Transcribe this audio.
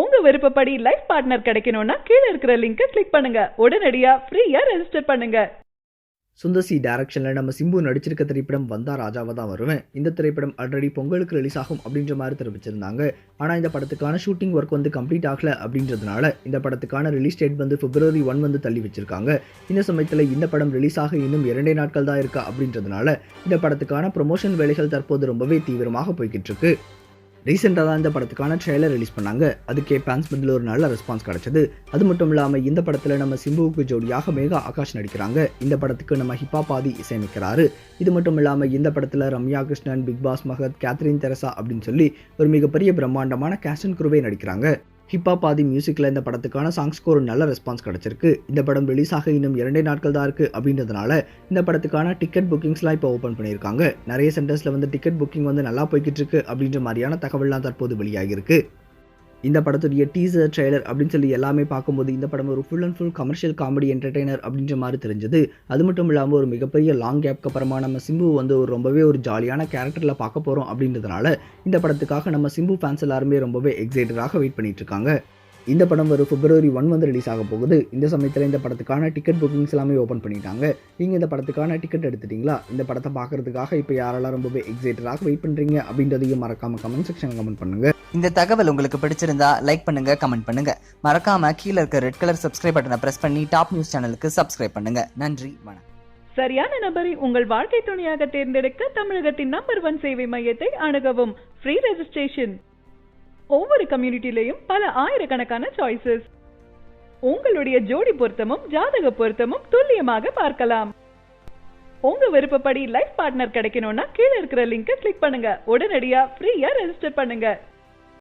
உங்க விருப்பப்படி life partner கிடைக்கணும்னா கீழே இருக்கிற லிங்கை கிளிக் பண்ணுங்க. உடனடியா ஃப்ரீயா ரெஜிஸ்டர் பண்ணுங்க. சுந்தர்சி டைரக்ஷனில் நம்ம சிம்பு நடிச்சிருக்க திரைப்படம் வந்தா ராஜாவாக தான் வருவேன். இந்த திரைப்படம் ஆல்ரெடி பொங்கலுக்கு ரிலீஸ் ஆகும் அப்படின்ற மாதிரி தெரிவிச்சிருந்தாங்க. ஆனால் இந்த படத்துக்கான ஷூட்டிங் ஒர்க் வந்து கம்ப்ளீட் ஆகல அப்படின்றதுனால இந்த படத்துக்கான ரிலீஸ் டேட் வந்து பிப்ரவரி ஒன் வந்து தள்ளி வச்சிருக்காங்க. இந்த சமயத்தில் இந்த படம் ரிலீஸ் ஆக இன்னும் இரண்டே நாட்கள் தான் இருக்கா அப்படின்றதுனால இந்த படத்துக்கான ப்ரொமோஷன் வேலைகள் தற்போது ரொம்பவே தீவிரமாக போய்கிட்டு இருக்கு. ரீசெண்டாக தான் இந்த படத்துக்கான ட்ரெய்லர் ரிலீஸ் பண்ணாங்க. அதுக்கே ஃபேன்ஸ் மத்தியில் ஒரு நல்ல ரெஸ்பான்ஸ் கிடைச்சது. அது மட்டும் இல்லாமல் இந்த படத்தில் நம்ம சிம்புவுக்கு ஜோடியாக மேகா ஆகாஷ் நடிக்கிறாங்க. இந்த படத்துக்கு நம்ம ஹிப்பா பாதி இசையமைக்கிறாரு. இது மட்டும் இல்லாமல் இந்த படத்தில் ரம்யா கிருஷ்ணன் பிக் பாஸ் மகத் கேத்ரின் தெரசா அப்படின்னு சொல்லி ஒரு மிகப்பெரிய பிரம்மாண்டமான கேஷன் குருவே நடிக்கிறாங்க. ஹிப்ஹாப் ஆதி மியூசிக்கில் இந்த படத்துக்கான சாங்ஸ்க்கு ஒரு நல்ல ரெஸ்பான்ஸ் கிடச்சிருக்கு. இந்த படம் ரிலீஸ் ஆக இன்னும் இரண்டே நாட்கள் தான் இருக்குது அப்படின்றதுனால இந்த படத்துக்கான டிக்கெட் புக்கிங்ஸ்லாம் இப்போ ஓப்பன் பண்ணியிருக்காங்க. நிறைய சென்டர்ஸில் வந்து டிக்கெட் புக்கிங் வந்து நல்லா போய்கிட்டு இருக்கு அப்படின்ற மாதிரியான தகவல்லாம் தற்போது வெளியாகிருக்கு இந்த படத்துடைய டீசர் ட்ரெய்லர் அப்படின்னு சொல்லி எல்லாமே பார்க்கும்போது இந்த படம் ஒரு full and full commercial comedy entertainer அப்படின்ற மாதிரி தெரிஞ்சது. அது மட்டும் இல்லாமல் ஒரு மிகப்பெரிய லாங் கேப்க்கு அப்புறமா நம்ம சிம்பு வந்து ஒரு ரொம்பவே ஒரு ஜாலியான கேரக்டரில் பார்க்க போகிறோம் அப்படின்றதுனால இந்த படத்துக்காக நம்ம சிம்பு ஃபேன்ஸ் எல்லாருமே ரொம்பவே எக்ஸைட்டடாக வெயிட் பண்ணிட்டு இருக்காங்க. இந்த படம் வரும் பிப்ரவரி ஒன் வந்து ரிலீஸ் ஆக போகுது. இந்த சமயத்தில் இந்த படத்துக்கான டிக்கெட் புக்கிங்ஸ் எல்லாமே ஓப்பன் பண்ணிட்டாங்க. நீங்கள் இந்த படத்துக்கான டிக்கெட் எடுத்துட்டீங்களா? இந்த படத்தை பார்க்கறதுக்காக இப்போ யாரெல்லாம் ரொம்பவே எக்ஸைட்டடாக வெயிட் பண்ணுறீங்க அப்படின்றதையும் மறக்காம கமெண்ட் செக்ஷனில் கமெண்ட் பண்ணுங்க. இந்த தகவல் உங்களுக்கு பிடிச்சிருந்தா லைக் பண்ணுங்க கமெண்ட் பண்ணுங்க. மறக்காம கீழே இருக்க ரெட் கலர் சப்ஸ்கிரைப் பட்டனை பிரஸ் பண்ணி டாப் நியூஸ் சேனலுக்கு சப்ஸ்கிரைப் பண்ணுங்க. நன்றி வணக்கம். சரியான நபரை உங்கள் வாழ்க்கை துணையாக தேர்ந்தெடுக்க தமிழகத்தின் நம்பர் ஒன் சேவை மையத்தை அணுகவும். ஃப்ரீ ரெஜிஸ்ட்ரேஷன் ஒவ்வொரு கம்யூனிட்டிலையும் பல ஆயிரக்கணக்கான சாய்ஸஸ் உங்களுடைய ஜோடி பொருத்தமும் ஜாதக பொருத்தமும் துல்லியமாக பார்க்கலாம். உங்க விருப்பப்படி லைஃப் பார்ட்னர் கிடைக்கணும்னா கீழே இருக்கிற லிங்கை கிளிக் பண்ணுங்க. உடனடியா ஃப்ரீயா ரெஜிஸ்டர் பண்ணுங்க.